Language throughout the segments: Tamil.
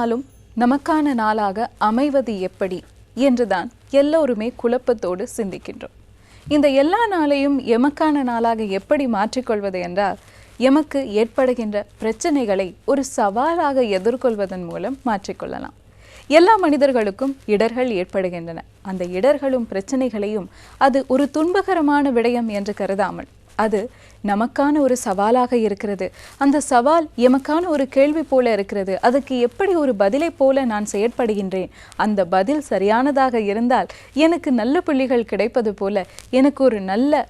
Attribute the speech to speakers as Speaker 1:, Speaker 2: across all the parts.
Speaker 1: நாளும் நமக்கான நாளாக அமைவது எப்படி என்றுதான் எல்லோருமே குழப்பத்தோடு சிந்திக்கின்றோம். இந்த எல்லா நாளையும் எமக்கான நாளாக எப்படி மாற்றிக்கொள்வது என்றால் எமக்கு ஏற்படுகின்ற பிரச்சனைகளை ஒரு சவாலாக எதிர்கொள்வதன் மூலம் மாற்றிக்கொள்ளலாம். எல்லா மனிதர்களுக்கும் இடர்கள் ஏற்படுகின்றன. அந்த இடர்களும் பிரச்சனைகளையும் அது ஒரு துன்பகரமான விடயம் என்று கருதாமல் அது நமக்கான ஒரு சவாலாக இருக்கிறது. அந்த சவால் எமக்கான ஒரு கேள்வி போல இருக்கிறது. அதுக்கு எப்படி ஒரு பதிலை போல நான் செயற்படுகின்றேன்? அந்த பதில் சரியானதாக இருந்தால் எனக்கு நல்ல புள்ளிகள் கிடைப்பது போல எனக்கு ஒரு நல்ல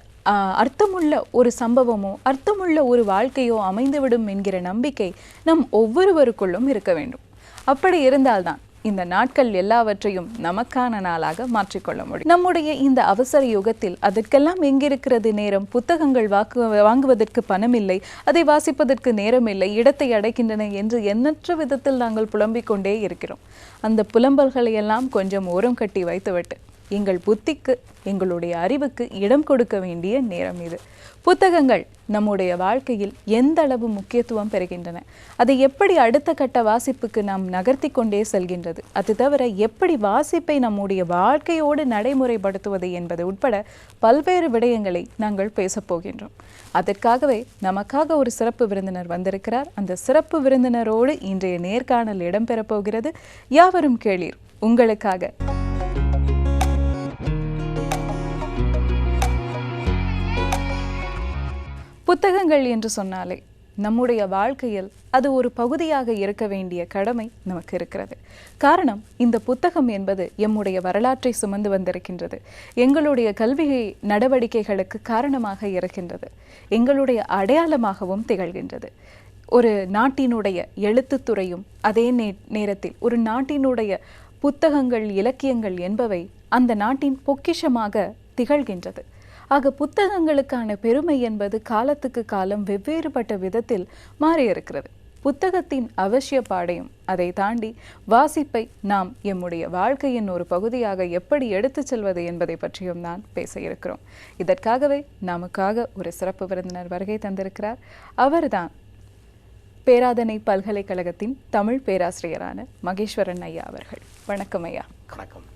Speaker 1: அர்த்தமுள்ள ஒரு சம்பவமோ அர்த்தமுள்ள ஒரு வாழ்க்கையோ அமைந்துவிடும் என்கிற நம்பிக்கை நம் ஒவ்வொருவருக்குள்ளும் இருக்க வேண்டும். அப்படி இருந்தால்தான் இந்த நாட்கள் எல்லாவற்றையும் நமக்கான நாளாக மாற்றிக்கொள்ள முடியும். நம்முடைய இந்த அவசர யுகத்தில் அதற்கெல்லாம் எங்கிருக்கிறது நேரம்? புத்தகங்கள் வாக்கு வாங்குவதற்கு பணமில்லை அதை வாசிப்பதற்கு நேரமில்லை இடத்தை அடைக்கின்றன என்று எண்ணற்ற விதத்தில் நாங்கள் புலம்பிக் கொண்டே இருக்கிறோம். அந்த புலம்பல்களை எல்லாம் கொஞ்சம் ஓரம் கட்டி வைத்துவிட்டு எங்கள் புத்திக்கு எங்களுடைய அறிவுக்கு இடம் கொடுக்க வேண்டிய நேரம் இது. புத்தகங்கள் நம்முடைய வாழ்க்கையில் எந்த அளவு முக்கியத்துவம் பெறுகின்றன? அதை எப்படி அடுத்த கட்ட வாசிப்புக்கு நாம் நகர்த்தி கொண்டே செல்கின்றது? அது தவிர எப்படி வாசிப்பை நம்முடைய வாழ்க்கையோடு நடைமுறைப்படுத்துவது என்பது உட்பட பல்வேறு விடயங்களை நாங்கள் பேசப் போகின்றோம். அதற்காகவே நமக்காக ஒரு சிறப்பு விருந்தினர் வந்திருக்கிறார். அந்த சிறப்பு விருந்தினரோடு இன்றைய நேர்காணல் இடம்பெறப் போகிறது. யாவரும் கேளீர். உங்களுக்காக புத்தகங்கள் என்று சொன்னாலே நம்முடைய வாழ்க்கையில் அது ஒரு பகுதியாக இருக்க வேண்டிய கடமை நமக்கு இருக்கிறது. காரணம் இந்த புத்தகம் என்பது எம்முடைய வரலாற்றை சுமந்து வந்திருக்கின்றது. எங்களுடைய கல்வி நடவடிக்கைகளுக்கு காரணமாக இருக்கின்றது. எங்களுடைய அடையாளமாகவும் திகழ்கின்றது. ஒரு நாட்டினுடைய எழுத்துத்துறையும் அதே நே நேரத்தில் ஒரு நாட்டினுடைய புத்தகங்கள் இலக்கியங்கள் என்பவை அந்த நாட்டின் பொக்கிஷமாக திகழ்கின்றது. ஆக புத்தகங்களுக்கான பெருமை என்பது காலத்துக்கு காலம் வெவ்வேறுபட்ட விதத்தில் மாறியிருக்கிறது. புத்தகத்தின் அவசியப்பாடையும் அதை தாண்டி வாசிப்பை நாம் எம்முடைய வாழ்க்கையின் ஒரு பகுதியாக எப்படி எடுத்துச் செல்வது என்பதை பற்றியும் நான் பேச இருக்கிறோம் இதற்காகவே நமக்காக ஒரு சிறப்பு விருந்தினர் வருகை தந்திருக்கிறார். அவர்தான் பேராதனை பல்கலைக்கழகத்தின் தமிழ் பேராசிரியரான மகேஸ்வரன் ஐயா அவர்கள். வணக்கம் ஐயா.
Speaker 2: வணக்கம்.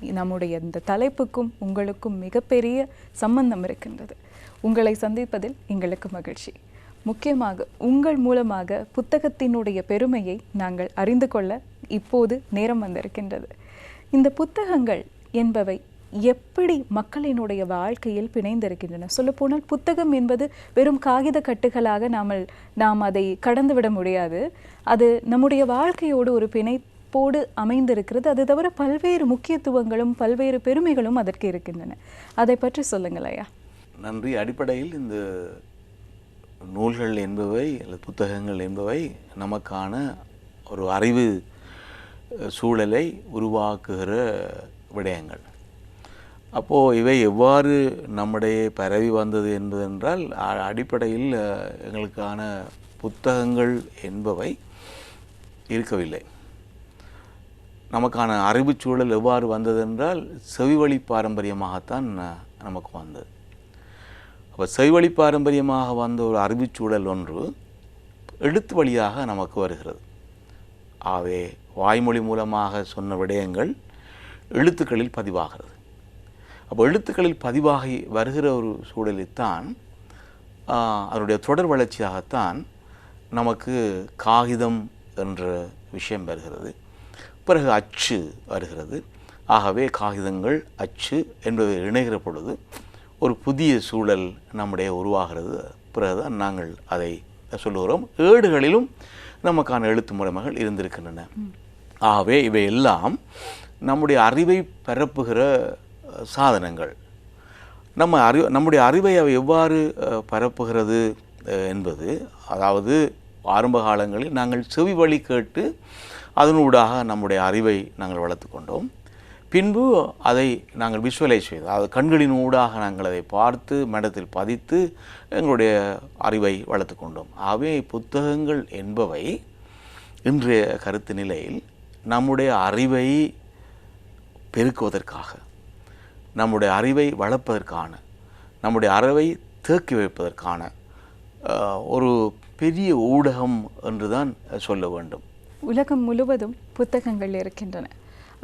Speaker 1: நம்முடைய இந்த தலைப்புக்கும் உங்களுக்கும் மிகப்பெரிய சம்பந்தம் இருக்கின்றது. உங்களை சந்திப்பதில் எங்களுக்கு மகிழ்ச்சி. முக்கியமாக உங்கள் மூலமாக புத்தகத்தினுடைய பெருமையை நாங்கள் அறிந்து கொள்ள இப்போது நேரம் வந்திருக்கின்றது. இந்த புத்தகங்கள் என்பவை எப்படி மக்களினுடைய வாழ்க்கையில் பிணைந்திருக்கின்றன? சொல்லப்போனால் புத்தகம் என்பது வெறும் காகித கட்டுகளாக நாமல் நாம் அதை கடந்துவிட முடியாது. அது நம்முடைய வாழ்க்கையோடு ஒரு பிணை பிணைப்போடு அமைந்திருக்கிறது. அது தவிர பல்வேறு முக்கியத்துவங்களும் பல்வேறு பெருமைகளும் அதற்கு இருக்கின்றன. அதை பற்றி சொல்லுங்கள் ஐயா.
Speaker 2: நன்றி. அடிப்படையில் இந்த நூல்கள் என்பவை அல்லது புத்தகங்கள் என்பவை நமக்கான ஒரு அறிவு சூழலை உருவாக்குகிற விடயங்கள். அப்போது இவை எவ்வாறு நம்முடைய பரவி வந்தது என்பதென்றால் அடிப்படையில் எங்களுக்கான புத்தகங்கள் என்பவை இருக்கவில்லை. நமக்கான அறிவு சூழல் எவ்வாறு வந்ததென்றால் செவிவழி பாரம்பரியமாகத்தான் நமக்கு வந்தது. அப்போ செவிவழி பாரம்பரியமாக வந்த ஒரு அறிவுச்சூழல் ஒன்று எழுத்து வழியாக நமக்கு வருகிறது. ஆகவே வாய்மொழி மூலமாக சொன்ன விடயங்கள் எழுத்துக்களில் பதிவாகிறது. அப்போ எழுத்துக்களில் பதிவாகி வருகிற ஒரு சூழலில்தான் அதனுடைய தொடர் வளர்ச்சியாகத்தான் நமக்கு காகிதம் என்ற விஷயம் வருகிறது. பிறகு அச்சு வருகிறது. ஆகவே காகிதங்கள் அச்சு என்பவை இணைகிற பொழுது ஒரு புதிய சூழல் நம்முடைய உருவாகிறது. பிறகுதான் நாங்கள் அதை சொல்லுகிறோம். ஏடுகளிலும் நமக்கான எழுத்து முறைமைகள் இருந்திருக்கின்றன. ஆகவே இவை எல்லாம் நம்முடைய அறிவை பரப்புகிற சாதனங்கள். நம்ம அறி நம்முடைய அறிவை அவை எவ்வாறு பரப்புகிறது என்பது அதாவது ஆரம்ப காலங்களில் நாங்கள் செவி வழி கேட்டு அதனூடாக நம்முடைய அறிவை நாங்கள் வளர்த்து கொண்டோம். பின்பு அதை நாங்கள் விஷுவலைஸ் செய்தோம். அதாவது கண்களின் ஊடாக நாங்கள் அதை பார்த்து மனத்தில் பதித்து எங்களுடைய அறிவை வளர்த்து கொண்டோம். ஆகவே புத்தகங்கள் என்பவை இன்றைய கருத்து நிலையில் நம்முடைய அறிவை பெருக்குவதற்காக நம்முடைய அறிவை வளர்ப்பதற்கான நம்முடைய அறிவை தேக்கி வைப்பதற்கான ஒரு பெரிய ஊடகம் என்று தான் சொல்ல வேண்டும்.
Speaker 1: உலகம் முழுவதும் புத்தகங்கள் இருக்கின்றன.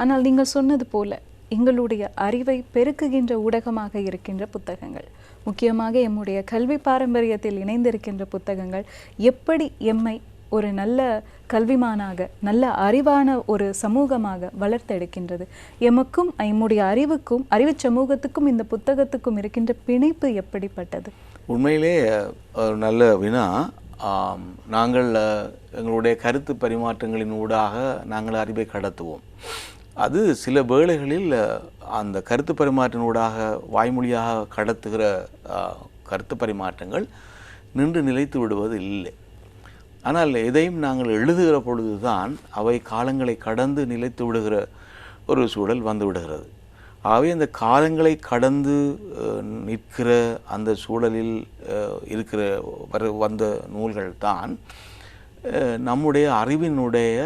Speaker 1: ஆனால் நீங்கள் சொன்னது போல எங்களுடைய அறிவை பெருக்குகின்ற ஊடகமாக இருக்கின்ற புத்தகங்கள் முக்கியமாக எம்முடைய கல்வி பாரம்பரியத்தில் இணைந்திருக்கின்ற புத்தகங்கள் எப்படி எம்மை ஒரு நல்ல கல்விமானாக நல்ல அறிவான ஒரு சமூகமாக வளர்த்தெடுக்கின்றது. எமக்கும் எம்முடைய அறிவுக்கும் அறிவு சமூகத்துக்கும் இந்த புத்தகத்துக்கும் இருக்கின்ற பிணைப்பு எப்படிப்பட்டது?
Speaker 2: உண்மையிலே நல்ல வினா. நாங்கள் எங்களுடைய கருத்து பரிமாற்றங்களின் ஊடாக நாங்கள் அறிவை கடத்துவோம். அது சில வேளைகளில் அந்த கருத்து பரிமாற்றின் ஊடாக வாய்மொழியாக கடத்துகிற கருத்து பரிமாற்றங்கள் நின்று நிலைத்து விடுவது இல்லை. ஆனால் எதையும் நாங்கள் எழுதுகிற பொழுதுதான் அவை காலங்களை கடந்து நிலைத்து விடுகிற ஒரு சூழல் வந்து விடுகிறது. ஆகவே அந்த காலங்களை கடந்து நிற்கிற அந்த சூழலில் இருக்கிற வர வந்த நூல்கள் தான் நம்முடைய அறிவினுடைய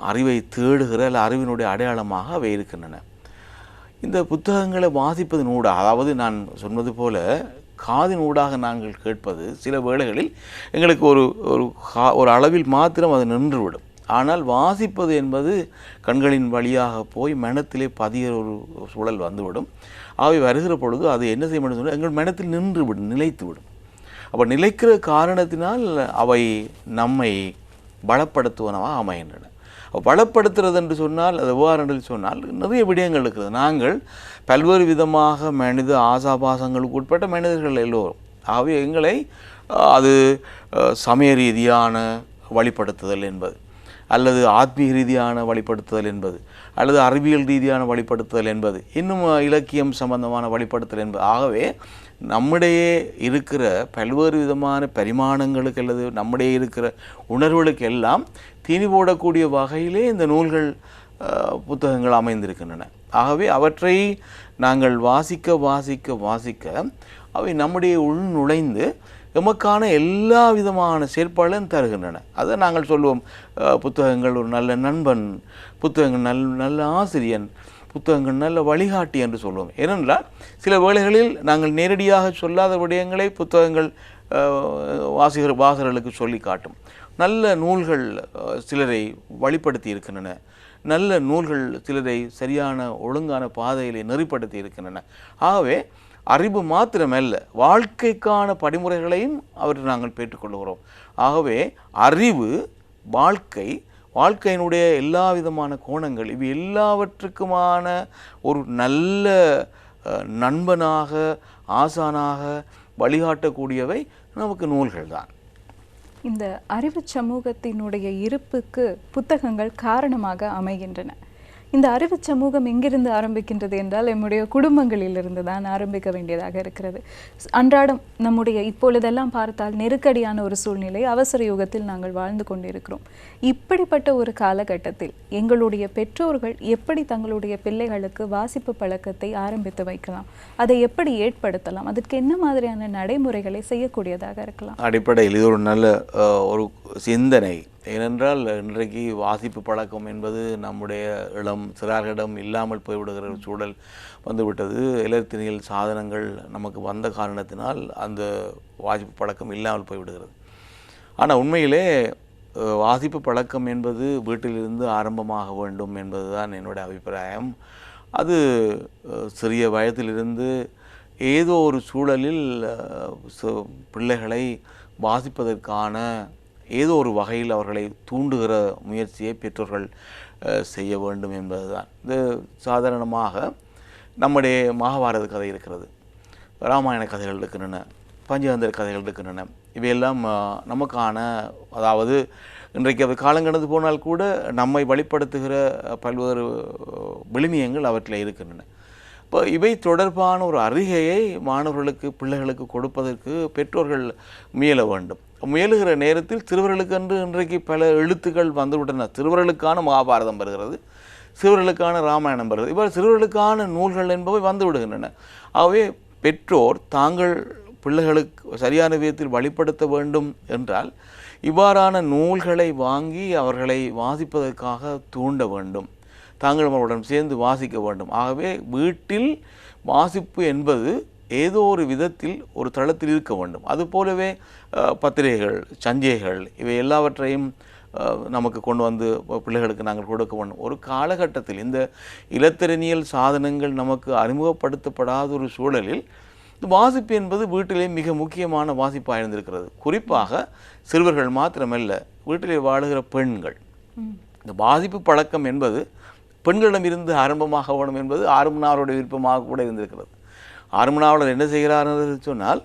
Speaker 2: அறிவை தேடுகிற அல்ல அறிவினுடைய அடையாளமாக அவை இருக்கின்றன. இந்த புத்தகங்களை வாசிப்பதன் ஊடாக அதாவது நான் சொன்னது போல காதின் ஊடாக நாங்கள் கேட்பது சில வேளைகளில் எங்களுக்கு ஒரு ஒரு கா- ஒரு அளவில் மாத்திரம் அது நின்றுவிடும். ஆனால் வாசிப்பது என்பது கண்களின் வழியாக போய் மனத்திலே பதிகிற ஒரு சூழல் வந்துவிடும். அவை வருகிற பொழுது அது என்ன செய்ய வேண்டும் சொன்னால் எங்கள் மனத்தில் நின்று விடும் நிலைத்து விடும் அப்போ நிலைக்கிற காரணத்தினால் அவை நம்மை பலப்படுத்துவனவாக அமைகின்றன. அப்ப பலப்படுத்துறது என்று சொன்னால் அது எவ்வாறு என்று சொன்னால் நிறைய விடயங்கள் இருக்கிறது. நாங்கள் பல்வேறு விதமாக மனித ஆசாபாசங்களுக்கு உட்பட்ட மனிதர்கள் எல்லோரும். ஆகவே எங்களை அது சமய ரீதியான வழிப்படுத்துதல் என்பது. அல்லது ஆத்மீக ரீதியான வழிப்படுத்துதல் என்பது அல்லது அறிவியல் ரீதியான வழிப்படுத்துதல் என்பது இன்னும் இலக்கியம் சம்பந்தமான வழிபடுத்தல் என்பது. ஆகவே நம்முடைய இருக்கிற பல்வேறு விதமான பரிமாணங்களுக்கு அல்லது நம்முடைய இருக்கிற உணர்வுகளுக்கு எல்லாம் தீனி போடக்கூடிய வகையிலே இந்த நூல்கள் புத்தகங்கள் அமைந்திருக்கின்றன. ஆகவே அவற்றை நாங்கள் வாசிக்க வாசிக்க வாசிக்க அவை நம்முடைய உள் நுழைந்து எமக்கான எல்லா விதமான செயற்பாடுகளும் தருகின்றன. அதை நாங்கள் சொல்லுவோம் புத்தகங்கள் ஒரு நல்ல நண்பன் புத்தகங்கள் நல் நல்ல ஆசிரியன் புத்தகங்கள் நல்ல வழிகாட்டி என்று சொல்லுவோம் ஏனென்றால் சில வேளைகளில் நாங்கள் நேரடியாக சொல்லாத விடயங்களை புத்தகங்கள் வாசகர் வாசிகர் வாசகர்களுக்கு சொல்லி காட்டும். நல்ல நூல்கள் சிலரை வழிப்படுத்தி இருக்கின்றன. நல்ல நூல்கள் சிலரை சரியான ஒழுங்கான பாதையிலே நெறிப்படுத்தி இருக்கின்றன. ஆகவே அறிவு மாத்திரமல்ல வாழ்க்கைக்கான படிமுறைகளையும் அவற்றை நாங்கள் பெற்றுக்கொள்கிறோம். ஆகவே அறிவு வாழ்க்கை வாழ்க்கையினுடைய எல்லா விதமான கோணங்கள் இவை எல்லாவற்றுக்குமான ஒரு நல்ல நண்பனாக ஆசானாக வழிகாட்டக்கூடியவை நமக்கு நூல்கள் தான்
Speaker 1: இந்த அறிவு சமூகத்தினுடைய இருப்புக்கு புத்தகங்கள் காரணமாக அமைகின்றன. இந்த அறிவு சமூகம் எங்கிருந்து ஆரம்பிக்கின்றது என்றால் நம்முடைய குடும்பங்களிலிருந்து தான் ஆரம்பிக்க வேண்டியதாக இருக்கிறது. அன்றாடம் நம்முடைய இப்பொழுதெல்லாம் பார்த்தால் நெருக்கடியான ஒரு சூழ்நிலை அவசர யுகத்தில் நாங்கள் வாழ்ந்து கொண்டிருக்கிறோம். இப்படிப்பட்ட ஒரு காலகட்டத்தில் எங்களுடைய பெற்றோர்கள் எப்படி தங்களுடைய பிள்ளைகளுக்கு வாசிப்பு பழக்கத்தை ஆரம்பித்து வைக்கலாம் அதை எப்படி ஏற்படுத்தலாம் அதற்கு என்ன மாதிரியான நடைமுறைகளை செய்யக்கூடியதாக இருக்கலாம்?
Speaker 2: அடிப்படையில் இது ஒரு நல்ல ஒரு சிந்தனை. ஏனென்றால் இன்றைக்கு வாசிப்பு பழக்கம் என்பது நம்முடைய இளம் சிறார்களிடம் இல்லாமல் போய்விடுகிற ஒரு சூழல் வந்துவிட்டது. இலத்தினியல் சாதனங்கள் நமக்கு வந்த காரணத்தினால் அந்த வாசிப்பு பழக்கம் இல்லாமல் போய்விடுகிறது. ஆனால் உண்மையிலே வாசிப்பு பழக்கம் என்பது வீட்டிலிருந்து ஆரம்பமாக வேண்டும் என்பதுதான் என்னுடைய அபிப்பிராயம். அது சிறிய வயதிலிருந்து ஏதோ ஒரு சூழலில் சு- பிள்ளைகளை வாசிப்பதற்கான ஏதோ ஒரு வகையில் அவர்களை தூண்டுகிற முயற்சியை பெற்றோர்கள் செய்ய வேண்டும் என்பதுதான். இது சாதாரணமாக நம்முடைய மகாபாரத கதை இருக்கிறது. ராமாயண கதைகள் இருக்கின்றன பஞ்சதந்திர கதைகள் இருக்கின்றன. இவையெல்லாம் நமக்கான அதாவது இன்றைக்கு அவை காலங்கடந்து போனால் கூட நம்மை வழிப்படுத்துகிற பல்வேறு விழுமியங்கள் அவற்றில் இருக்கின்றன. இப்போ இவை தொடர்பான ஒரு அறிகையை மாணவர்களுக்கு பிள்ளைகளுக்கு கொடுப்பதற்கு பெற்றோர்கள் முயல வேண்டும். முயலுகிற நேரத்தில் சிறுவர்களுக்கென்று இன்றைக்கு பல எழுத்துக்கள் வந்துவிட்டன. சிறுவர்களுக்கான மகாபாரதம் வருகிறது. சிறுவர்களுக்கான ராமாயணம் வருகிறது. இவ்வாறு சிறுவர்களுக்கான நூல்கள் என்பவை வந்து விடுகின்றன ஆகவே பெற்றோர் தாங்கள் பிள்ளைகளுக்கு சரியான விதத்தில் வழிப்படுத்த வேண்டும் என்றால் இவ்வாறான நூல்களை வாங்கி அவர்களை வாசிப்பதற்காக தூண்ட வேண்டும். தாங்கள் அவர்களுடன் சேர்ந்து வாசிக்க வேண்டும். ஆகவே வீட்டில் வாசிப்பு என்பது ஏதோ ஒரு விதத்தில் ஒரு தளத்தில் இருக்க வேண்டும். அதுபோலவே அஹ், பத்திரிகைகள் சஞ்சிகைகள் இவை எல்லாவற்றையும் நமக்கு கொண்டு வந்து பிள்ளைகளுக்கு நாங்கள் கொடுக்க வேண்டும். ஒரு காலகட்டத்தில் இந்த இலத்திரனியல் சாதனங்கள் நமக்கு அறிமுகப்படுத்தப்படாத ஒரு சூழலில் இந்த வாசிப்பு என்பது வீட்டிலே மிக முக்கியமான வாசிப்பாக இருந்திருக்கிறது. குறிப்பாக சிறுவர்கள் மாத்திரமல்ல வீட்டிலே வாழுகிற பெண்கள். இந்த வாசிப்பு பழக்கம் என்பது பெண்களிடமிருந்து ஆரம்பமாக வேணும் என்பது ஆரம்பனாருடைய விருப்பமாக கூட இருந்திருக்கிறது. ஆரம்பனாவலர் என்ன செய்கிறார் என்று சொன்னால்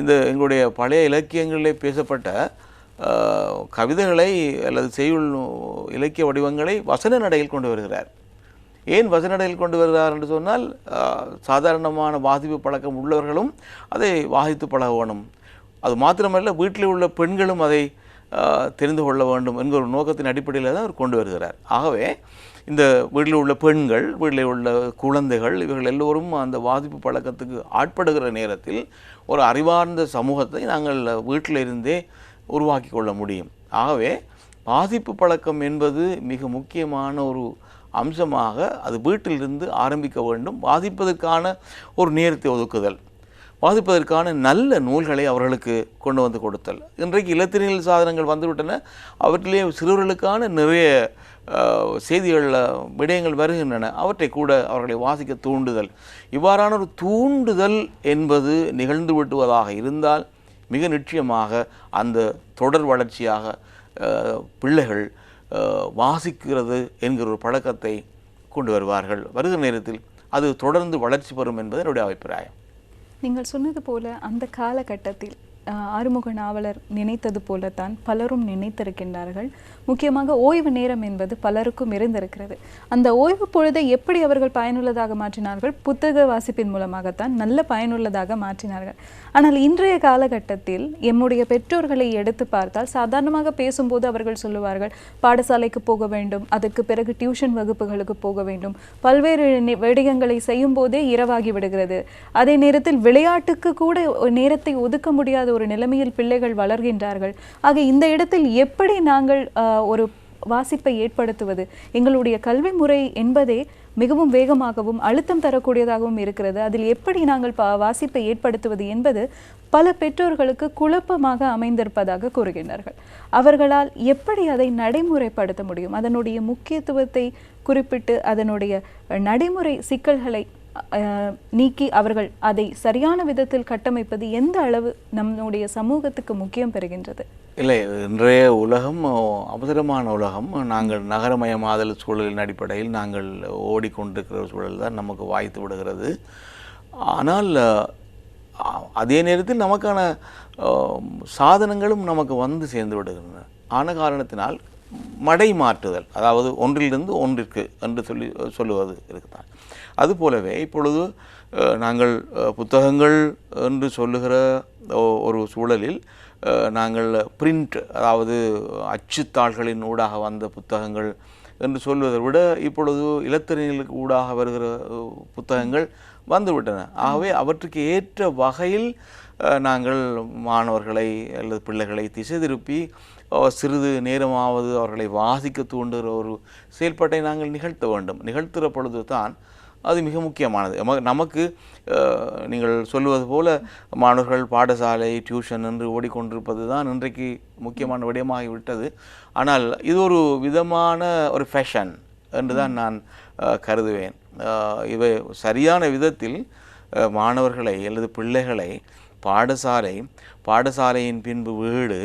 Speaker 2: இந்த எங்களுடைய பழைய இலக்கியங்களிலே பேசப்பட்ட கவிதைகளை அல்லது செய்யுள் இலக்கிய வடிவங்களை வசன நடையில் கொண்டு வருகிறார். ஏன் வசனடையில் கொண்டு வருகிறார் என்று சொன்னால் சாதாரணமான வாசிப்பு பழக்கம் உள்ளவர்களும் அதை வாசித்து பழக வேணும் அது மாத்திரமல்ல வீட்டில் உள்ள பெண்களும் அதை தெரிந்து கொள்ள வேண்டும் என்கிற ஒரு நோக்கத்தின் அடிப்படையில் தான் அவர் கொண்டு வருகிறார். ஆகவே இந்த வீட்டில் உள்ள பெண்கள் வீட்டில் உள்ள குழந்தைகள் இவர்கள் எல்லோரும் அந்த வாதிப்பு பழக்கத்துக்கு ஆட்படுகிற நேரத்தில் ஒரு அறிவார்ந்த சமூகத்தை நாங்கள் வீட்டில் இருந்தே உருவாக்கி கொள்ள முடியும். ஆகவே பாதிப்பு பழக்கம் என்பது மிக முக்கியமான ஒரு அம்சமாக அது வீட்டிலிருந்து ஆரம்பிக்க வேண்டும். பாதிப்பதற்கான ஒரு நேரத்தை ஒதுக்குதல். பாதிப்பதற்கான நல்ல நூல்களை அவர்களுக்கு கொண்டு வந்து கொடுத்தல். இன்றைக்கு இலத்திரியல் சாதனங்கள் வந்துவிட்டன. அவற்றிலே சிறுவர்களுக்கான நிறைய செய்திகளில் விடயங்கள் வருகின்றன. அவற்றை கூட அவர்களை வாசிக்க தூண்டுதல். இவ்வாறான ஒரு தூண்டுதல் என்பது நிகழ்ந்து விட்டுவதாக இருந்தால் மிக நிச்சயமாக அந்த தொடர் வளர்ச்சியாக பிள்ளைகள் வாசிக்கிறது என்கிற ஒரு பழக்கத்தை கொண்டு வருவார்கள். வருகிற நேரத்தில் அது தொடர்ந்து வளர்ச்சி பெறும் என்பது என்னுடைய அபிப்பிராயம்.
Speaker 1: நீங்கள் சொன்னது போல அந்த காலகட்டத்தில் ஆறுமுக நாவலர் நினைத்தது போலத்தான் பலரும் நினைத்திருக்கின்றார்கள். முக்கியமாக ஓய்வு நேரம் என்பது பலருக்கும் இருந்திருக்கிறது. அந்த ஓய்வு பொழுதை எப்படி அவர்கள் பயனுள்ளதாக மாற்றினார்கள்? புத்தக வாசிப்பின் மூலமாகத்தான் நல்ல பயனுள்ளதாக மாற்றினார்கள். ஆனால் இன்றைய காலகட்டத்தில் எம்முடைய பெற்றோர்களை எடுத்து பார்த்தால் சாதாரணமாக பேசும்போது அவர்கள் சொல்லுவார்கள் பாடசாலைக்கு போக வேண்டும் அதற்கு பிறகு டியூஷன் வகுப்புகளுக்கு போக வேண்டும். பல்வேறு நி- விடயங்களை செய்யும் போதே இரவாகி விடுகிறது. அதே நேரத்தில் விளையாட்டுக்கு கூட நேரத்தை ஒதுக்க முடியாத ஒரு நிலைமையில் பிள்ளைகள் வளர்கின்றார்கள். ஆக இந்த இடத்தில் எப்படி நாங்கள் ஒரு வாசிப்பை ஏற்படுத்துவது? எங்களுடைய கல்வி முறை என்பதே மிகவும் வேகமாகவும் அழுத்தம் தரக்கூடியதாகவும் இருக்கிறது. அதில் எப்படி நாங்கள் பா வாசிப்பை ஏற்படுத்துவது என்பது பல பெற்றோர்களுக்கு குழப்பமாக அமைந்திருப்பதாக கூறுகின்றார்கள். அவர்களால் எப்படி அதை நடைமுறைப்படுத்த முடியும்? அதனுடைய முக்கியத்துவத்தை குறிப்பிட்டு அதனுடைய நடைமுறை சிக்கல்களை நீக்கி அவர்கள் அதை சரியான விதத்தில் கட்டமைப்பது எந்த அளவு நம்முடைய சமூகத்துக்கு முக்கியம் பெறுகின்றது?
Speaker 2: இல்லை இன்றைய உலகம் அவசரமான உலகம். நாங்கள் நகரமயமாதல் சூழலின் அடிப்படையில் நாங்கள் ஓடிக்கொண்டிருக்கிற சூழல் தான் நமக்கு வாய்த்து விடுகிறது. ஆனால் அதே நேரத்தில் நமக்கான சாதனங்களும் நமக்கு வந்து சேர்ந்து விடுகின்றன. ஆன காரணத்தினால் மடை மாற்றுதல் அதாவது ஒன்றிலிருந்து ஒன்றிற்கு என்று சொல்லி சொல்லுவது இருக்குதான். அதுபோலவே இப்பொழுது நாங்கள் புத்தகங்கள் என்று சொல்லுகிற ஒரு சூழலில் நாங்கள் பிரிண்ட் அதாவது அச்சுத்தாள்களின் ஊடாக வந்த புத்தகங்கள் என்று சொல்வதை விட இப்பொழுது இலத்திரனியலுக்கு ஊடாக வருகிற புத்தகங்கள் வந்துவிட்டன. ஆகவே அவற்றுக்கு ஏற்ற வகையில் நாங்கள் மாணவர்களை அல்லது பிள்ளைகளை திசை திருப்பி சிறிது நேரமாவது அவர்களை வாசிக்க தூண்டுகிற ஒரு செயல்பாட்டை நாங்கள் நிகழ்த்த வேண்டும். நிகழ்த்துகிற பொழுது தான் அது மிக முக்கியமானது. நமக்கு நீங்கள் சொல்லுவது போல் மாணவர்கள் பாடசாலை டியூஷன் என்று ஓடிக்கொண்டிருப்பது தான் இன்றைக்கு முக்கியமான விடயமாகிவிட்டது. ஆனால் இது ஒரு விதமான ஒரு ஃபேஷன் என்று தான் நான் கருதுவேன். இவை சரியான விதத்தில் மாணவர்களை அல்லது பிள்ளைகளை பாடசாலை பாடசாலையின் பின்பு வீடு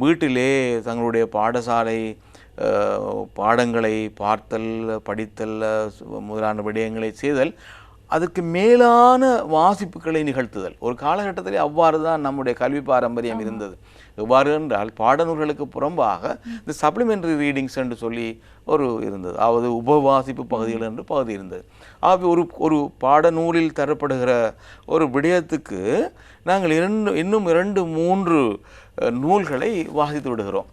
Speaker 2: வீட்டிலே தங்களுடைய பாடசாலை பாடங்களை பார்த்தல் படித்தல் முதலான விடயங்களை செய்தல் அதுக்கு மேலான வாசிப்புகளை நிகழ்த்துதல். ஒரு காலகட்டத்தில் அவ்வாறு தான் நம்முடைய கல்வி பாரம்பரியம் இருந்தது. எவ்வாறு என்றால் பாடநூல்களுக்கு புறம்பாக இந்த சப்ளிமெண்டரி ரீடிங்ஸ் என்று சொல்லி ஒரு இருந்தது. அதாவது உபவாசிப்பு பகுதிகள் என்று பகுதி இருந்தது. ஆகவே ஒரு ஒரு பாடநூலில் தரப்படுகிற ஒரு விடயத்துக்கு நாங்கள் இரண்டு இன்னும் இரண்டு மூன்று நூல்களை வாசித்து விடுகிறோம்.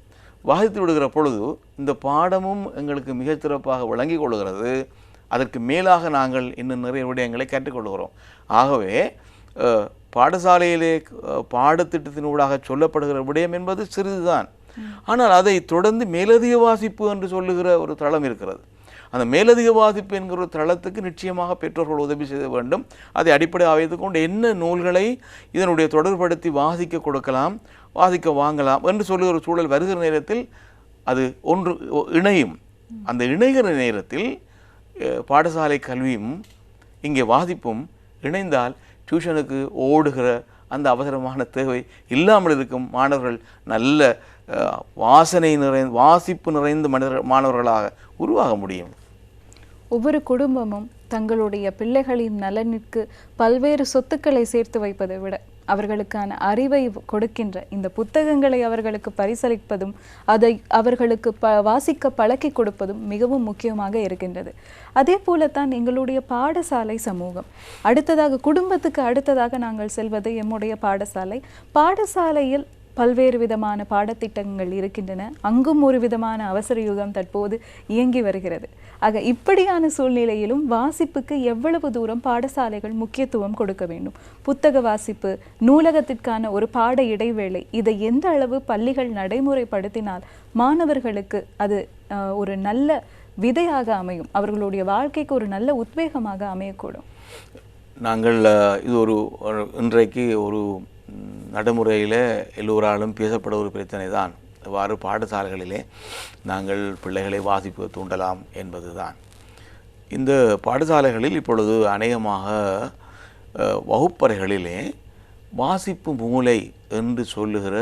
Speaker 2: வாசித்து விடுகிற பொழுது இந்த பாடமும் எங்களுக்கு மிகச்சிறப்பாக விளங்கிக் கொள்கிறது. அதற்கு மேலாக நாங்கள் இன்னும் நிறைய விடயங்களை கற்றுக்கொள்கிறோம் ஆகவே பாடசாலையிலே அஹ், பாடத்திட்டத்தினூடாக சொல்லப்படுகிற விடயம் என்பது சிறிதுதான். ஆனால் அதை தொடர்ந்து மேலதிக வாசிப்பு என்று சொல்லுகிற ஒரு தளம் இருக்கிறது. அந்த மேலதிக வாசிப்பு என்கிற ஒரு தளத்துக்கு நிச்சயமாக பெற்றோர்கள் உதவி செய்ய வேண்டும். அதை அடிப்படையாக வைத்துக்கொண்டு என்ன நூல்களை இதனுடைய தொடர்படுத்தி வாசிக்க கொடுக்கலாம் வாசிக்க வாங்கலாம் என்று சொல்லுகிற சூழல் வருகிற நேரத்தில் அது ஒன்று இணையும். அந்த இணைகிற நேரத்தில் பாடசாலை கல்வியும் இங்கே வாசிப்பும் இணைந்தால் டியூஷனுக்கு ஓடுகிற அந்த அவசரமான தேவை இல்லாமல் இருக்கும் மாணவர்கள் நல்ல வாசனை நிறைந்த வாசிப்பு நிறைந்த மனிதர் மாணவர்களாக உருவாக முடியும்.
Speaker 1: ஒவ்வொரு குடும்பமும் தங்களுடைய பிள்ளைகளின் நலனிற்கு பல்வேறு சொத்துக்களை சேர்த்து வைப்பதை விட அவர்களுக்கான அறிவை கொடுக்கின்ற இந்த புத்தகங்களை அவர்களுக்கு பரிசளிப்பதும் அதை அவர்களுக்கு ப வாசிக்க பழக்கி கொடுப்பதும் மிகவும் முக்கியமாக இருக்கின்றது. அதே போலத்தான் எங்களுடைய பாடசாலை சமூகம். அடுத்ததாக குடும்பத்துக்கு அடுத்ததாக நாங்கள் செல்வது எம்முடைய பாடசாலை. பாடசாலையில் பல்வேறு விதமான பாடத்திட்டங்கள் இருக்கின்றன. அங்கும் ஒரு விதமான அவசர யுகம் தற்போது இயங்கி வருகிறது. ஆக இப்படியான சூழ்நிலையிலும் வாசிப்புக்கு எவ்வளவு தூரம் பாடசாலைகள் முக்கியத்துவம் கொடுக்க வேண்டும்? புத்தக வாசிப்பு நூலகத்திற்கான ஒரு பாட இடைவேளை இதை எந்த அளவு பள்ளிகள் நடைமுறைப்படுத்தினால் மாணவர்களுக்கு அது ஒரு நல்ல விதையாக அமையும்? அவர்களுடைய வாழ்க்கைக்கு ஒரு நல்ல உத்வேகமாக அமையக்கூடும்.
Speaker 2: நாங்கள் இது ஒரு இன்றைக்கு ஒரு நடைமுறையில் எல்லோராலும் பேசப்பட ஒரு பிரச்சனை தான். இவ்வாறு பாடசாலைகளிலே நாங்கள் பிள்ளைகளை வாசிப்பு தூண்டலாம் என்பது தான் இந்த பாடசாலைகளில் இப்பொழுது அநேகமாக வகுப்பறைகளிலே வாசிப்பு மூலை என்று சொல்லுகிற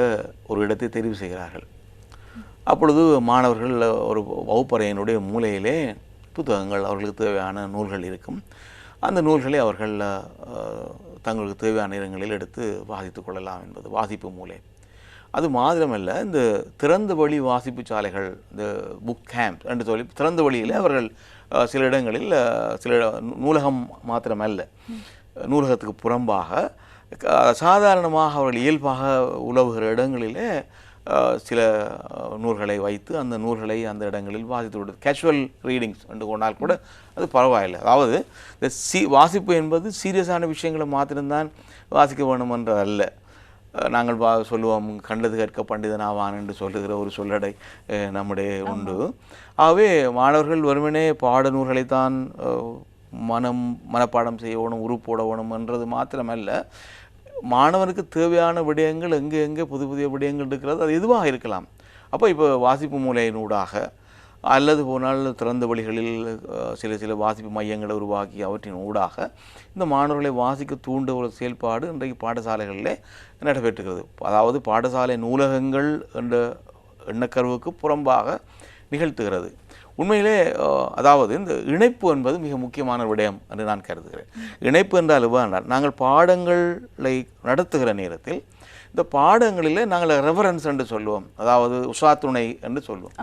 Speaker 2: ஒரு இடத்தை தெரிவு செய்கிறார்கள். அப்பொழுது மாணவர்கள் ஒரு வகுப்பறையினுடைய மூலையிலே புத்தகங்கள் அவர்களுக்கு தேவையான நூல்கள் இருக்கும். அந்த நூல்களை அவர்கள் தங்களுக்கு தேவையான இடங்களில் எடுத்து வாசித்துக் கொள்ளலாம் என்பது வாசிப்பு மூலை. அது மாத்திரமல்ல இந்த திறந்த வழி வாசிப்பு சாலைகள் இந்த புக் கேம்ப் என்று சொல்லி திறந்த வழியில் அவர்கள் சில இடங்களில் சில நூலகம் மாத்திரமல்ல. நூலகத்துக்கு புறம்பாக சாதாரணமாக அவர்கள் இயல்பாக உழவுகிற இடங்களிலே சில நூல்களை வைத்து அந்த நூல்களை அந்த இடங்களில் வாசித்து விடுது கேஷுவல் ரீடிங்ஸ் என்று கொண்டால் கூட அது பரவாயில்லை. அதாவது இந்த சி வாசிப்பு என்பது சீரியஸான விஷயங்களை மாத்திரம்தான் வாசிக்க என்றதல்ல அஹ், நாங்கள் வா சொல்லுவோம் கண்டது கற்க பண்டிதன் ஆவான் என்று சொல்லுகிற ஒரு சொல்லடை நம்முடைய உண்டு. ஆகவே மாணவர்கள் வெறுமனே பாட நூல்களைத்தான் மனம் மனப்பாடம் செய்யணும் உருப்போடணும் என்றது மாத்திரமல்ல. மாணவனுக்கு தேவையான விடயங்கள் எங்கே எங்கே புது புதிய விடயங்கள் இருக்கிறது அது எதுவாக இருக்கலாம். அப்போ இப்போ வாசிப்பு மூலையினூடாக அல்லது போனால் திறந்த வழிகளில் சில சில வாசிப்பு மையங்களை உருவாக்கி அவற்றின் ஊடாக இந்த மாணவர்களை வாசிக்க தூண்ட ஒரு செயல்பாடு இன்றைக்கு பாடசாலைகளில் நடைபெற்றுகிறது. அதாவது பாடசாலை நூலகங்கள் என்ற எண்ணக்கருவுக்கு புறம்பாக நிகழ்த்துகிறது. உண்மையிலே அதாவது இந்த இணைப்பு என்பது மிக முக்கியமான விடயம் என்று நான் கருதுகிறேன். இணைப்பு என்றால் எவ்வாறு நாங்கள் பாடங்களை நடத்துகிற நேரத்தில் இந்த பாடங்களிலே நாங்கள் ரெஃபரன்ஸ் என்று சொல்லுவோம். அதாவது உசாத்துணை என்று சொல்லுவோம்.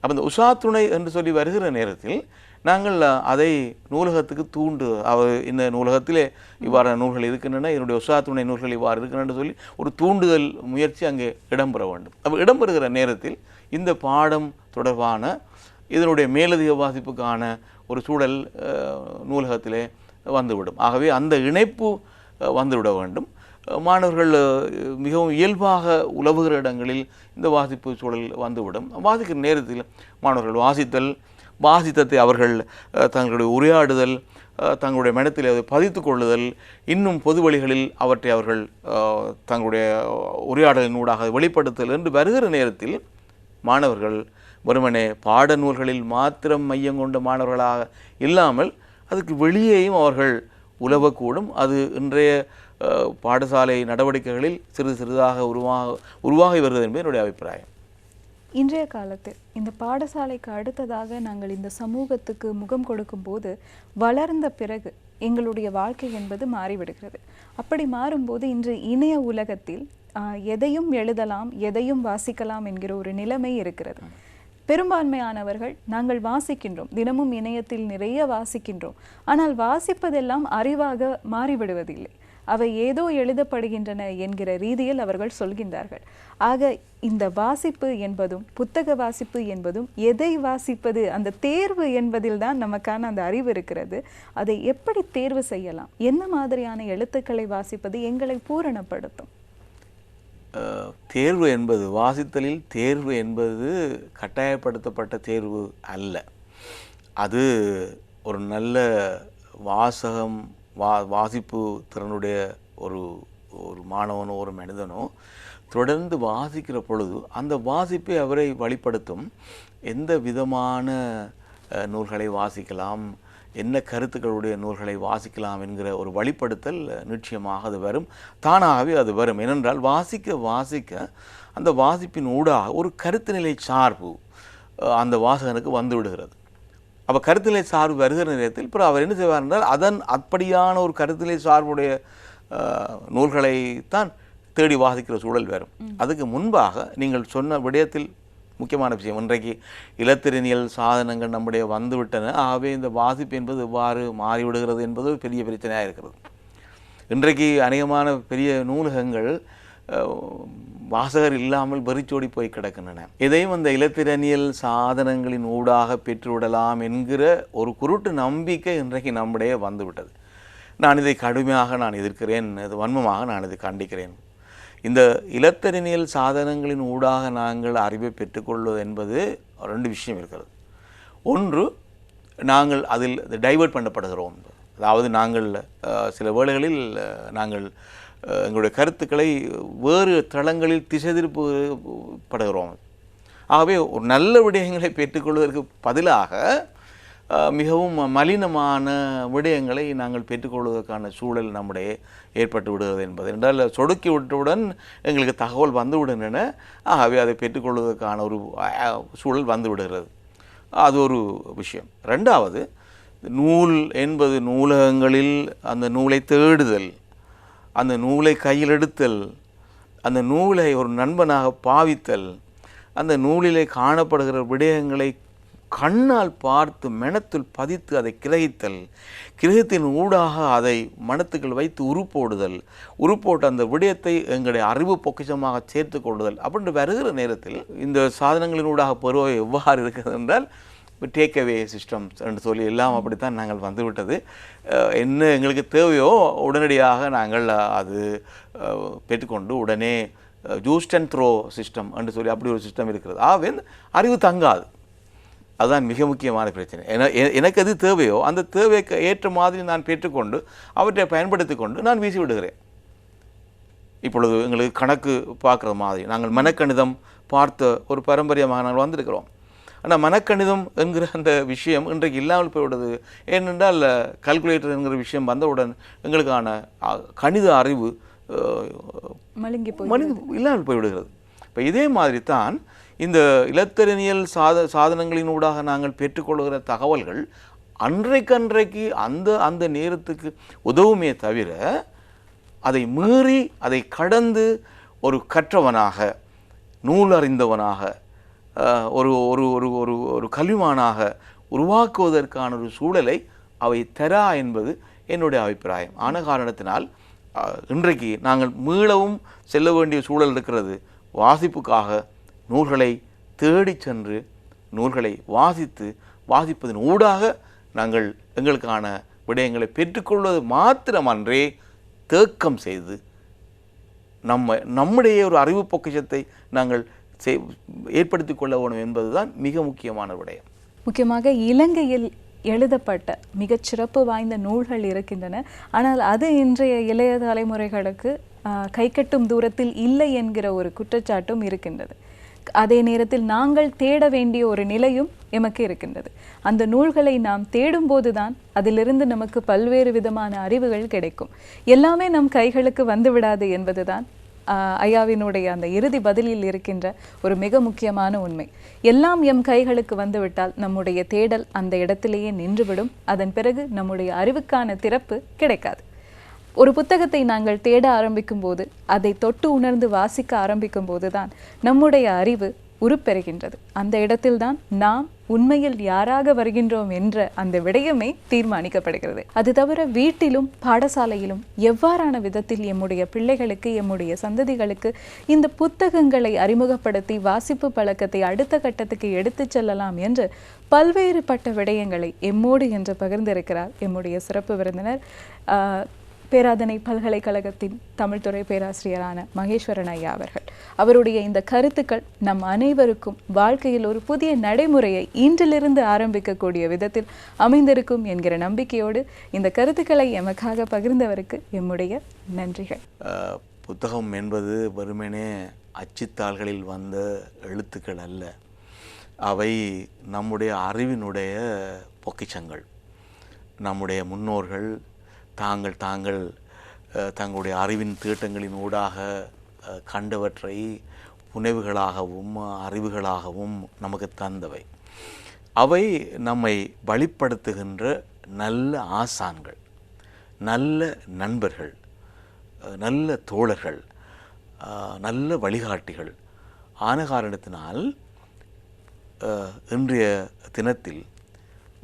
Speaker 2: அப்போ இந்த உசாத்துணை என்று சொல்லி வருகிற நேரத்தில் நாங்கள் அதை நூலகத்துக்கு தூண்டு அவர் இந்த நூலகத்திலே இவ்வாறான நூல்கள் இருக்கின்றன இதனுடைய உசாத்துணை நூல்கள் இவ்வாறு இருக்கின்றன சொல்லி ஒரு தூண்டுதல் முயற்சி அங்கே இடம்பெற வேண்டும். அப்போ இடம்பெறுகிற நேரத்தில் இந்த பாடம் தொடர்பான இதனுடைய மேலதிக வாசிப்புக்கான ஒரு சூழல் நூலகத்திலே வந்துவிடும். ஆகவே அந்த இணைப்பு வந்துவிட வேண்டும். மாணவர்கள் மிகவும் இயல்பாக உலவுகிற இடங்களில் இந்த வாசிப்பு சூழல் வந்துவிடும். வாசிக்கிற நேரத்தில் மாணவர்கள் வாசித்தல் வாசித்தத்தை அவர்கள் தங்களுடைய உரையாடுதல் தங்களுடைய மனத்தில் அதை பதித்து கொள்ளுதல் இன்னும் பொது வழிகளில் அவற்றை அவர்கள் அஹ், தங்களுடைய உரையாடலினூடாக வெளிப்படுத்தல் என்று வருகிற நேரத்தில் மாணவர்கள் வெறுமனே பாட நூல்களில் மாத்திரம் மையம் கொண்ட மாணவர்களாக இல்லாமல் அதுக்கு வெளியேயும் அவர்கள் உலவக்கூடும். அது இன்றைய பாடசாலை நடவடிக்கைகளில் சிறிது சிறிதாக உருவாக உருவாகி வருகிறது என்பது என்னுடைய அபிப்பிராயம்.
Speaker 1: இன்றைய காலத்தில் இந்த பாடசாலைக்கு அடுத்ததாக நாங்கள் இந்த சமூகத்துக்கு முகம் கொடுக்கும்போது வளர்ந்த பிறகு எங்களுடைய வாழ்க்கை என்பது மாறிவிடுகிறது. அப்படி மாறும்போது இன்று இணைய உலகத்தில் எதையும் எழுதலாம் எதையும் வாசிக்கலாம் என்கிற ஒரு நிலைமை இருக்கிறது. பெரும்பான்மையானவர்கள் நாங்கள் வாசிக்கின்றோம். தினமும் இணையத்தில் நிறைய வாசிக்கின்றோம். ஆனால் வாசிப்பதெல்லாம் அறிவாக மாறிவிடுவதில்லை. அவை ஏதோ எழுதப்படுகின்றன என்கிற ரீதியில் அவர்கள் சொல்கின்றார்கள். ஆக இந்த வாசிப்பு என்பதும் புத்தக வாசிப்பு என்பதும் எதை வாசிப்பது அந்த தேர்வு என்பதில் தான் நமக்கான அந்த அறிவு இருக்கிறது. அதை எப்படி தேர்வு செய்யலாம்? என்ன மாதிரியான எழுத்துக்களை வாசிப்பது எங்களை பூரணப்படுத்தும்?
Speaker 2: தேர்வு என்பது வாசித்தலில் தேர்வு என்பது கட்டாயப்படுத்தப்பட்ட தேர்வு அல்ல. அது ஒரு நல்ல வாசகம் வா வாசிப்பு திறனுடைய ஒரு ஒரு மாணவனோ ஒரு மனிதனோ தொடர்ந்து வாசிக்கிற பொழுது அந்த வாசிப்பை அவரை வழிப்படுத்தும் எந்த விதமான நூல்களை வாசிக்கலாம் என்ன கருத்துக்களுடைய நூல்களை வாசிக்கலாம் என்கிற ஒரு வழிப்படுத்தல் நிச்சயமாக அது வரும். தானாகவே அது வரும். ஏனென்றால் வாசிக்க வாசிக்க அந்த வாசிப்பின் ஊடாக ஒரு கருத்து நிலை சார்பு அந்த வாசகனுக்கு வந்து விடுகிறது அப்போ கருத்திலை சார்பு வருகிற நேரத்தில் அப்புறம் அவர் என்ன செய்வார் என்றால் அதன் அப்படியான ஒரு கருத்திலை சார்புடைய அஹ், நூல்களைத்தான் தேடி வாசிக்கிற சூழல் வரும். அதுக்கு முன்பாக நீங்கள் சொன்ன விடயத்தில் முக்கியமான விஷயம். இன்றைக்கு இலத்திரனியல் சாதனங்கள் நம்முடைய வந்துவிட்டன. ஆகவே இந்த வாசிப்பு என்பது எவ்வாறு மாறிவிடுகிறது என்பது பெரிய பிரச்சனையாக இருக்கிறது. இன்றைக்கு அநேகமான பெரிய நூலகங்கள் வாசகர் இல்லாமல் வெறிச்சோடி போய் கிடக்கின்றன. இதையும் அந்த இலத்திரனியல் சாதனங்களின் ஊடாக பெற்றுவிடலாம் என்கிற ஒரு குருட்டு நம்பிக்கை இன்றைக்கு நம்முடைய வந்துவிட்டது. நான் இதை கடுமையாக நான் எதிர்க்கிறேன் இது வன்மமாக நான் இதை கண்டிக்கிறேன். இந்த இலத்தறினியல் சாதனங்களின் ஊடாக நாங்கள் அறிவை பெற்றுக்கொள்வது என்பது ரெண்டு விஷயம் இருக்கிறது. ஒன்று நாங்கள் அதில் டைவர்ட் பண்ணப்படுகிறோம். அதாவது நாங்கள் சில வேளைகளில் நாங்கள் எங்களுடைய கருத்துக்களை வேறு தளங்களில் திசை திருப்பப்படுகிறோம் ஆகவே ஒரு நல்ல விடயங்களை பெற்றுக்கொள்வதற்கு பதிலாக மிகவும் மலினமான விடயங்களை நாங்கள் பெற்றுக்கொள்வதற்கான சூழல் நம்முடைய ஏற்பட்டு விடுகிறது என்பது. என்றால் சொடுக்கி விட்டவுடன் எங்களுக்கு தகவல் வந்துவிடும் என ஆகவே அதை பெற்றுக்கொள்வதற்கான ஒரு சூழல் வந்து விடுகிறது. அது ஒரு விஷயம். ரெண்டாவது நூல் என்பது நூலகங்களில் அந்த நூலை தேடுதல் அந்த நூலை கையில் எடுத்தல் அந்த நூலை ஒரு நண்பனாக பாவித்தல் அந்த நூலிலே காணப்படுகிற விடயங்களை கண்ணால் பார்த்து மெனத்துள் பதித்து அதை கிரகித்தல். கிரகத்தின் ஊடாக அதை மனத்துக்குள் வைத்து உருப்போடுதல். உருப்போட்டு அந்த விடயத்தை எங்களுடைய அறிவு பொக்கிஷமாக சேர்த்து கொள்ளுதல். அப்படின்னு வருகிற நேரத்தில் இந்த சாதனங்களின் ஊடாக பெறுவை எவ்வாறு இருக்கிறது என்றால் டேக் அவே சிஸ்டம்ஸ் என்று சொல்லி எல்லாம் அப்படித்தான் நாங்கள் வந்துவிட்டது. என்ன எங்களுக்கு தேவையோ உடனடியாக நாங்கள் அது பெற்றுக்கொண்டு உடனே ஜூஸ்ட் அண்ட் த்ரோ சிஸ்டம் என்று சொல்லி அப்படி ஒரு சிஸ்டம் இருக்கிறது. ஆவே அறிவு தங்காது. அதுதான் மிக முக்கியமான பிரச்சனை. என எ- எனக்கு எது தேவையோ அந்த தேவைக்கு ஏற்ற மாதிரி நான் பெற்றுக்கொண்டு அவற்றை பயன்படுத்தி கொண்டு நான் வீசி விடுகிறேன் இப்பொழுது எங்களுக்கு கணக்கு பார்க்குற மாதிரி நாங்கள் மனக்கணிதம் பார்த்த ஒரு பாரம்பரியமாக நாங்கள் வந்திருக்கிறோம். ஆனால் மனக்கணிதம் என்கிற அந்த விஷயம் இன்றைக்கு இல்லாமல் போய்விடுது ஏனென்றால் கால்குலேட்டர் என்கிற விஷயம் வந்தவுடன் எங்களுக்கான கணித அறிவு
Speaker 1: மழுங்கி
Speaker 2: இல்லாமல் போய்விடுகிறது. இப்போ இதே மாதிரி தான் இந்த இலத்திரனியல் சாத சாதனங்களின் ஊடாக நாங்கள் பெற்றுக்கொள்கிற தகவல்கள் அன்றைக்கன்றைக்கு அந்த அந்த நேரத்துக்கு உதவுமே தவிர அதை மீறி அதை கடந்து ஒரு கற்றவனாக நூல் அறிந்தவனாக ஒரு ஒரு ஒரு ஒரு ஒரு கல்விமானாக உருவாக்குவதற்கான ஒரு சூழலை அவை தரா என்பது என்னுடைய அபிப்பிராயம். ஆன காரணத்தினால் இன்றைக்கு நாங்கள் மீளவும் செல்ல வேண்டிய சூழல் இருக்கிறது. வாசிப்புக்காக நூல்களை தேடிச் சென்று நூல்களை வாசித்து வாசிப்பதன் ஊடாக நாங்கள் எங்களுக்கான விடயங்களை பெற்றுக்கொள்வது மாத்திரமன்றே தேக்கம் செய்து நம்ம நம்முடைய ஒரு அறிவு பொக்கிஷத்தை நாங்கள் செய் ஏற்படுத்தி கொள்ள வேணும் என்பதுதான் மிக முக்கியமான விடயம்.
Speaker 1: முக்கியமாக இலங்கையில் எழுதப்பட்ட மிகச் சிறப்பு வாய்ந்த நூல்கள் இருக்கின்றன. ஆனால் அது இன்றைய இளைய தலைமுறைகளுக்கு கைகட்டும் கைக்கட்டும் தூரத்தில் இல்லை என்கிற ஒரு குற்றச்சாட்டும் இருக்கின்றது. அதே நேரத்தில் நாங்கள் தேட வேண்டிய ஒரு நிலையும் எமக்கு இருக்கின்றது. அந்த நூல்களை நாம் தேடும்போது தான் அதிலிருந்து நமக்கு பல்வேறு விதமான அறிவுகள் கிடைக்கும். எல்லாமே நம் கைகளுக்கு வந்துவிடாது என்பதுதான் ஐயாவினுடைய அந்த இறுதி பதிலில் இருக்கின்ற ஒரு மிக முக்கியமான உண்மை. எல்லாம் எம் கைகளுக்கு வந்துவிட்டால் நம்முடைய தேடல் அந்த இடத்திலேயே நின்றுவிடும். அதன் பிறகு நம்முடைய அறிவுக்கான திறப்பு கிடைக்காது. ஒரு புத்தகத்தை நாங்கள் தேட ஆரம்பிக்கும் போது அதை தொட்டு உணர்ந்து வாசிக்க ஆரம்பிக்கும் போதுதான் நம்முடைய அறிவு உருப்பெறுகின்றது. அந்த இடத்தில்தான் நாம் உண்மையில் யாராக வருகின்றோம் என்ற அந்த விடயமே தீர்மானிக்கப்படுகிறது. அது தவிர வீட்டிலும் பாடசாலையிலும் எவ்வாறான விதத்தில் எம்முடைய பிள்ளைகளுக்கு எம்முடைய சந்ததிகளுக்கு இந்த புத்தகங்களை அறிமுகப்படுத்தி வாசிப்பு பழக்கத்தை அடுத்த கட்டத்துக்கு எடுத்துச் செல்லலாம் என்று பல்வேறுபட்ட விடயங்களை எம்மோடு என்று பகிர்ந்திருக்கிறார் எம்முடைய சிறப்பு விருந்தினர் பேராதனை பல்கலைக்கழகத்தின் தமிழ்துறை பேராசிரியரான மகேஸ்வரன் ஐயா அவர்கள். அவருடைய இந்த கருத்துக்கள் நம் அனைவருக்கும் வாழ்க்கையில் ஒரு புதிய நடைமுறையை இன்றிலிருந்து ஆரம்பிக்கக்கூடிய விதத்தில் அமைந்திருக்கும் என்கிற நம்பிக்கையோடு இந்த கருத்துக்களை எமக்காக பகிர்ந்தவருக்கு எம்முடைய நன்றிகள்.
Speaker 2: புத்தகம் என்பது வெறுமனே அச்சுத்தாள்களில் வந்த எழுத்துக்கள் அல்ல. அவை நம்முடைய அறிவினுடைய பொக்கிச்சங்கள் நம்முடைய முன்னோர்கள் தாங்கள் தாங்கள் தங்களுடைய அறிவின் தீட்டங்களின் ஊடாக கண்டவற்றை புனைவுகளாகவும் அறிவுகளாகவும் நமக்கு தந்தவை. அவை நம்மை வழிப்படுத்துகின்ற நல்ல ஆசான்கள் நல்ல நண்பர்கள் நல்ல தோழர்கள் நல்ல வழிகாட்டிகள். ஆன காரணத்தினால் இன்றைய தினத்தில்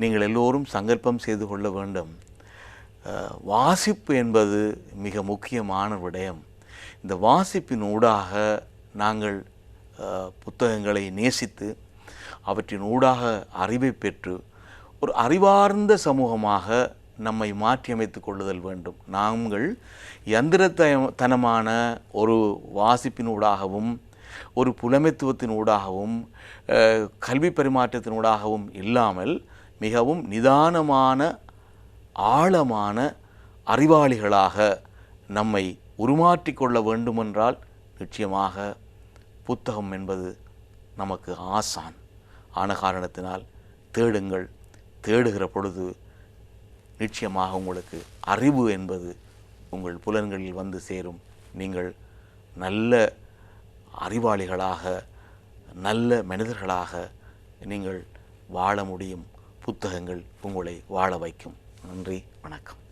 Speaker 2: நீங்கள் எல்லோரும் சங்கல்பம் செய்து கொள்ள வேண்டும். வாசிப்பு என்பது மிக முக்கியமான விடயம். இந்த வாசிப்பின் ஊடாக நாங்கள் புத்தகங்களை நேசித்து அவற்றின் ஊடாக அறிவை பெற்று ஒரு அறிவார்ந்த சமூகமாக நம்மை மாற்றியமைத்து கொள்ளுதல் வேண்டும். நாங்கள் யந்திரத்தனமான ஒரு வாசிப்பினூடாகவும் ஒரு புலமைத்துவத்தின் ஊடாகவும் கல்வி பரிமாற்றத்தின் ஊடாகவும் இல்லாமல் மிகவும் நிதானமான ஆழமான அறிவாளிகளாக நம்மை உருமாற்றிக் கொள்ள வேண்டுமென்றால் நிச்சயமாக புத்தகம் என்பது நமக்கு ஆசான். ஆன காரணத்தினால் தேடுங்கள் தேடுகிற பொழுது நிச்சயமாக உங்களுக்கு அறிவு என்பது உங்கள் புலன்களில் வந்து சேரும். நீங்கள் நல்ல அறிவாளிகளாக நல்ல மனிதர்களாக நீங்கள் வாழ முடியும். புத்தகங்கள் உங்களை வாழ வைக்கும். நன்றி வணக்கம்.